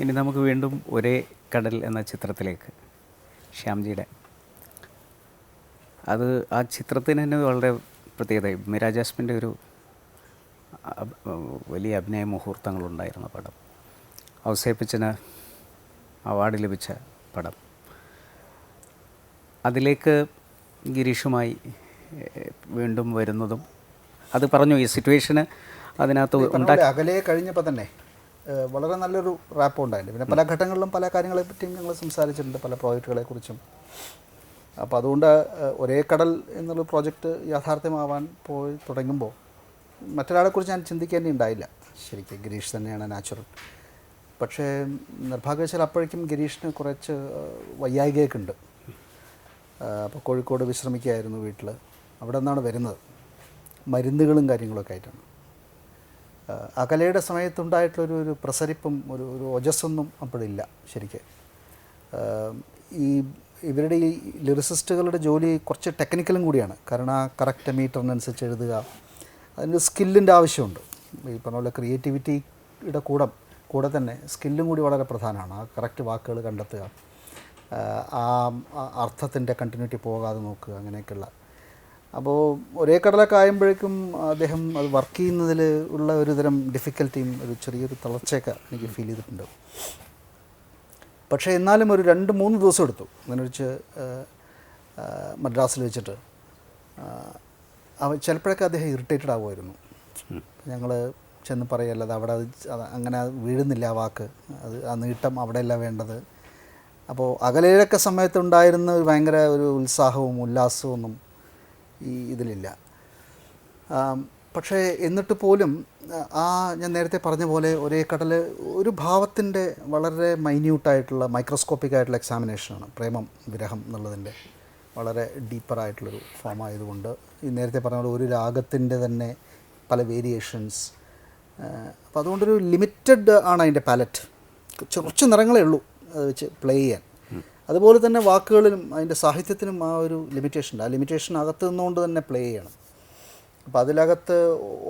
ഇനി നമുക്ക് വീണ്ടും ഒരേ കടൽ എന്ന ചിത്രത്തിലേക്ക്. ശ്യാംജിയുടെ. അത് ആ ചിത്രത്തിന് തന്നെ വളരെ പ്രത്യേകത മിരാജാസ്മിന്റെ ഒരു വലിയ അഭിനയ മുഹൂർത്തങ്ങളുണ്ടായിരുന്ന പടം. ഔസേപ്പിച്ചന് അവാർഡ് ലഭിച്ച പടം. അതിലേക്ക് ഗിരീഷുമായി വീണ്ടും വരുന്നതും അത് പറഞ്ഞു ഈ സിറ്റുവേഷന് അതിനകത്ത് ഉണ്ടാക്കി അകലെ കഴിഞ്ഞപ്പോൾ തന്നെ വളരെ നല്ലൊരു റാപ്പ് ഉണ്ടായിരുന്നു പിന്നെ പല ഘട്ടങ്ങളിലും പല കാര്യങ്ങളെ പറ്റിയും ഞങ്ങൾ സംസാരിച്ചിട്ടുണ്ട് പല പ്രോജക്റ്റുകളെ കുറിച്ചും അപ്പോൾ അതുകൊണ്ട് ഒരേ കടൽ എന്നുള്ള പ്രോജക്റ്റ് യാഥാർത്ഥ്യമാവാൻ പോയി തുടങ്ങുമ്പോൾ മറ്റൊരാളെക്കുറിച്ച് ഞാൻ ചിന്തിക്കേണ്ടി ഉണ്ടായില്ല. ശരിക്കും ഗിരീഷ് തന്നെയാണ് നാച്ചുറൽ പക്ഷേ നിർഭാഗ്യവശാൽ അപ്പോഴേക്കും ഗിരീഷിന് കുറച്ച് വയ്യായികയൊക്കെ ഉണ്ട് അപ്പോൾ കോഴിക്കോട് വിശ്രമിക്കുകയായിരുന്നു വീട്ടിൽ അവിടെ നിന്നാണ് വരുന്നത്. മരുന്നുകളും കാര്യങ്ങളൊക്കെ ആയിട്ടാണ്. അകലയുടെ സമയത്തുണ്ടായിട്ടുള്ളൊരു ഒരു പ്രസരിപ്പും ഒരു ഒരു ഒജസ്സൊന്നും അപ്പോഴില്ല ശരിക്ക്. ഈ ഇവരുടെ ഈ ലിറിസിസ്റ്റുകളുടെ ജോലി കുറച്ച് ടെക്നിക്കലും കൂടിയാണ്. കാരണം ആ കറക്റ്റ് മീറ്ററിനനുസരിച്ച് എഴുതുക അതിന് സ്കില്ലിന്റെ ആവശ്യമുണ്ട്. ഈ പറഞ്ഞ പോലെ ക്രിയേറ്റിവിറ്റിയുടെ കൂടെ കൂടെ തന്നെ സ്കില്ലും കൂടി വളരെ പ്രധാനമാണ്. ആ കറക്റ്റ് വാക്കുകൾ കണ്ടെത്തുക ആ അർത്ഥത്തിന്റെ കണ്ടിന്യൂറ്റി പോകാതെ നോക്കുക അങ്ങനെയൊക്കെയുള്ള അപ്പോൾ ഒരേ കടലൊക്കെ ആയുമ്പോഴേക്കും അദ്ദേഹം അത് വർക്ക് ചെയ്യുന്നതിൽ ഉള്ള ഒരു തരം ഡിഫിക്കൽറ്റിയും ഒരു ചെറിയൊരു തളർച്ചയൊക്കെ എനിക്ക് ഫീൽ ചെയ്തിട്ടുണ്ട്. പക്ഷേ എന്നാലും ഒരു രണ്ട് മൂന്ന് ദിവസം എടുത്തു. അങ്ങനെ വെച്ച് മദ്രാസിൽ വെച്ചിട്ട്. അവ ചിലപ്പോഴൊക്കെ അദ്ദേഹം ഇറിറ്റേറ്റഡ് ആവുമായിരുന്നു. ഞങ്ങൾ ചെന്ന് പറയല്ലത് അവിടെ അത് അങ്ങനെ വീഴുന്നില്ല ആ വാക്ക്. അത് ആ നീട്ടം അവിടെയല്ല വേണ്ടത്. അപ്പോൾ അകലേഴൊക്കെ സമയത്തുണ്ടായിരുന്ന ഒരു ഭയങ്കര ഒരു ഉത്സാഹവും ഉല്ലാസവും ഒന്നും ഈ ഇതിലില്ല. പക്ഷേ എന്നിട്ട് പോലും ആ ഞാൻ നേരത്തെ പറഞ്ഞ പോലെ ഒരേ കടൽ ഒരു ഭാവത്തിന്റെ വളരെ മൈന്യൂട്ടായിട്ടുള്ള മൈക്രോസ്കോപ്പിക് ആയിട്ടുള്ള എക്സാമിനേഷനാണ്. പ്രേമം വിരഹം എന്നുള്ളതിന്റെ വളരെ ഡീപ്പറായിട്ടുള്ളൊരു ഫോം ആയതുകൊണ്ട് ഈ നേരത്തെ പറഞ്ഞ പോലെ ഒരു രാഗത്തിന്റെ തന്നെ പല വേരിയേഷൻസ് അപ്പോൾ അതുകൊണ്ടൊരു ലിമിറ്റഡ് ആണ് അതിന്റെ പാലറ്റ്. കുറച്ച് നിറങ്ങളേ ഉള്ളൂ അത് വെച്ച് പ്ലേ ചെയ്യാൻ. അതുപോലെ തന്നെ വാക്കുകളിലും അതിന്റെ സാഹിത്യത്തിനും ആ ഒരു ലിമിറ്റേഷൻ ഉണ്ട്. ആ ലിമിറ്റേഷൻ അകത്ത് നിന്നുകൊണ്ട് തന്നെ പ്ലേ ചെയ്യണം. അപ്പോൾ അതിലകത്ത്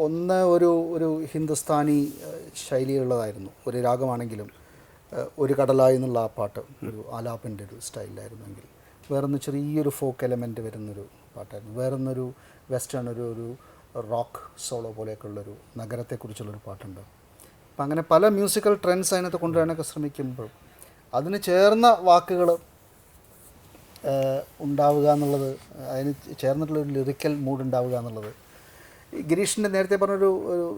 ഒന്ന് ഒരു ഒരു ഹിന്ദുസ്ഥാനി ശൈലിയുള്ളതായിരുന്നു ഒരു രാഗമാണെങ്കിലും ഒരു കടലായി എന്നുള്ള ആ പാട്ട് ഒരു ആലാപ്പിന്റെ ഒരു സ്റ്റൈലായിരുന്നെങ്കിൽ വേറൊന്ന് ചെറിയൊരു ഫോക്ക് എലമെന്റ് വരുന്നൊരു പാട്ടായിരുന്നു. വേറൊന്നൊരു വെസ്റ്റേൺ ഒരു ഒരു റോക്ക് സോളോ പോലെയൊക്കെ ഉള്ളൊരു നഗരത്തെക്കുറിച്ചുള്ളൊരു പാട്ടുണ്ട്. അപ്പം അങ്ങനെ പല മ്യൂസിക്കൽ ട്രെൻഡ്സ് അതിനകത്ത് കൊണ്ടുവരാനൊക്കെ ശ്രമിക്കുമ്പോൾ അതിന് ചേർന്ന വാക്കുകൾ ഉണ്ടാവുക എന്നുള്ളത് അതിന് ചേർന്നിട്ടുള്ള ഒരു ലിറിക്കൽ മൂഡ് ഉണ്ടാവുക എന്നുള്ളത്. ഗിരീഷിന്റെ നേരത്തെ പറഞ്ഞൊരു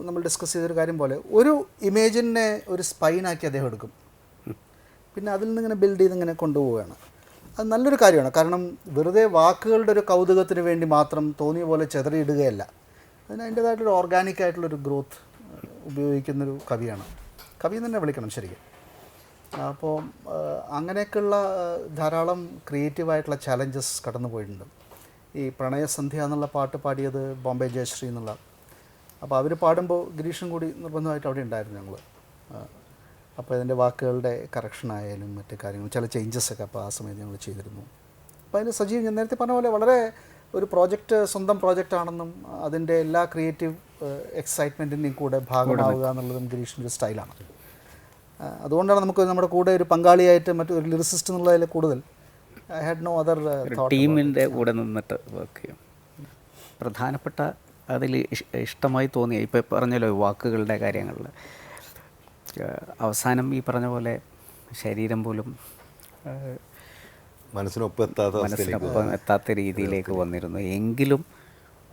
നമ്മൾ ഡിസ്കസ് ചെയ്തൊരു കാര്യം പോലെ ഒരു ഇമേജിനെ ഒരു സ്പൈനാക്കി അദ്ദേഹം എടുക്കും. പിന്നെ അതിൽ നിന്ന് ഇങ്ങനെ ബിൽഡ് ചെയ്ത് ഇങ്ങനെ കൊണ്ടുപോവുകയാണ്. അത് നല്ലൊരു കാര്യമാണ്. കാരണം വെറുതെ വാക്കുകളുടെ ഒരു കൗതുകത്തിന് വേണ്ടി മാത്രം തോന്നിയ പോലെ ചെതറിയിടുകയല്ല. അതിന് അതിന്റേതായിട്ടൊരു ഓർഗാനിക് ആയിട്ടുള്ളൊരു ഗ്രോത്ത് ഉപയോഗിക്കുന്നൊരു കവിയാണ്. കവി തന്നെ വിളിക്കണം ശരിക്കും. അപ്പോൾ അങ്ങനെയൊക്കെയുള്ള ധാരാളം ക്രിയേറ്റീവായിട്ടുള്ള ചാലഞ്ചസ് കടന്നു പോയിട്ടുണ്ട്. ഈ പ്രണയസന്ധ്യ എന്നുള്ള പാട്ട് പാടിയത് ബോംബെ ജയശ്രീ എന്നുള്ള. അപ്പോൾ അവർ പാടുമ്പോൾ ഗിരീഷും കൂടി നിർബന്ധമായിട്ട് അവിടെ ഉണ്ടായിരുന്നു ഞങ്ങൾ അപ്പോൾ ഇതിന്റെ വാക്കുകളുടെ കറക്ഷൻ ആയാലും മറ്റു കാര്യങ്ങൾ ചില ചേഞ്ചസ് ഒക്കെ അപ്പോൾ ആ സമയത്ത് ഞങ്ങൾ ചെയ്തിരുന്നു. അപ്പോൾ അതിൽ സജീവ് ഞാൻ നേരത്തെ പറഞ്ഞ പോലെ വളരെ ഒരു പ്രോജക്റ്റ് സ്വന്തം പ്രോജക്റ്റ് ആണെന്നും അതിന്റെ എല്ലാ ക്രിയേറ്റീവ് എക്സൈറ്റ്മെന്റിന്റെയും കൂടെ ഭാഗമാവുക എന്നുള്ളതും ഗിരീഷിന്റെ സ്റ്റൈലാണ്. അതുകൊണ്ടാണ് നമുക്ക് നമ്മുടെ കൂടെ ഒരു പങ്കാളിയായിട്ട് മറ്റൊരു ലിറിസിസ്റ്റ് എന്നുള്ളതിൽ കൂടുതൽ. ഐ ഹാഡ് നോ അതർ ടീമിന്റെ കൂടെ നിന്നിട്ട് വർക്ക് ചെയ്യും. പ്രധാനപ്പെട്ട അതിൽ ഇഷ്ടമായി തോന്നിയ ഇപ്പോൾ പറഞ്ഞല്ലോ വാക്കുകളുടെ കാര്യങ്ങളിൽ. അവസാനം ഈ പറഞ്ഞ പോലെ ശരീരം പോലും മനസ്സിനൊപ്പം എത്താത്ത മനസ്സിനൊപ്പം എത്താത്ത രീതിയിലേക്ക് വന്നിരുന്നു. എങ്കിലും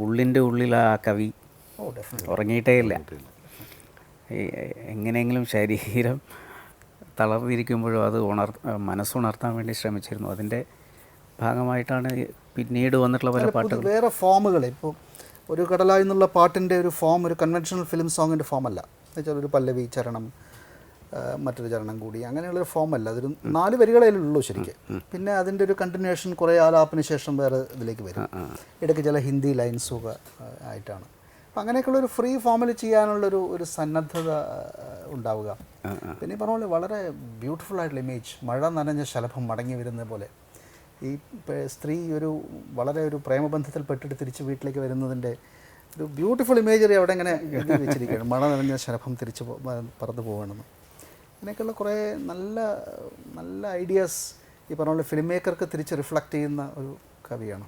ഉള്ളിന്റെ ഉള്ളിൽ ആ കവി ഉറങ്ങിയിട്ടേ ഇല്ല. എങ്ങനെയെങ്കിലും ശരീരം തളർന്നിരിക്കുമ്പോഴും അത് ഉണർ മനസ്സുണർത്താൻ വേണ്ടി ശ്രമിച്ചിരുന്നു. അതിന്റെ ഭാഗമായിട്ടാണ് പിന്നീട് വന്നിട്ടുള്ള പല പാട്ടുകൾ. വേറെ ഫോമുകൾ ഇപ്പോൾ ഒരു കടലായി എന്നുള്ള പാട്ടിന്റെ ഒരു ഫോം ഒരു കൺവെൻഷണൽ ഫിലിം സോങ്ങിന്റെ ഫോമല്ല. എന്നുവെച്ചാൽ ഒരു പല്ലവി ചരണം മറ്റൊരു ചരണം കൂടി അങ്ങനെയുള്ളൊരു ഫോമല്ല. അതൊരു നാല് വരികളേ ഉള്ളൂ ശരിക്കും പിന്നെ അതിന്റെ ഒരു കണ്ടിന്യൂഷൻ കുറേ ആലാപ്പിന് ശേഷം വേറെ ഇതിലേക്ക് വരും. ഇടയ്ക്ക് ചില ഹിന്ദി ലൈൻസുക ആയിട്ടാണ്. അപ്പം അങ്ങനെയൊക്കെയുള്ള ഒരു ഫ്രീ ഫോമിൽ ചെയ്യാനുള്ളൊരു ഒരു സന്നദ്ധത ഉണ്ടാവുക. പിന്നെ ഈ പറഞ്ഞ പോലെ വളരെ ബ്യൂട്ടിഫുൾ ആയിട്ടുള്ള ഇമേജ് മഴ നനഞ്ഞ ശലഭം മടങ്ങി വരുന്ന പോലെ. ഈ സ്ത്രീ ഒരു വളരെ ഒരു പ്രേമബന്ധത്തിൽ പെട്ടിട്ട് തിരിച്ച് വീട്ടിലേക്ക് വരുന്നതിന്റെ ഒരു ബ്യൂട്ടിഫുൾ ഇമേജറി അവിടെ ഇങ്ങനെ എഴുതി വെച്ചിരിക്കുകയാണ്. മഴ നനഞ്ഞ ശലഭം തിരിച്ച് പറന്നു പോകണമെന്ന് അങ്ങനെയൊക്കെയുള്ള കുറേ നല്ല നല്ല ഐഡിയാസ് ഈ പറഞ്ഞ പോലെ ഫിലിം മേക്കർക്ക് തിരിച്ച് റിഫ്ലക്റ്റ് ചെയ്യുന്ന ഒരു കവിയാണ്.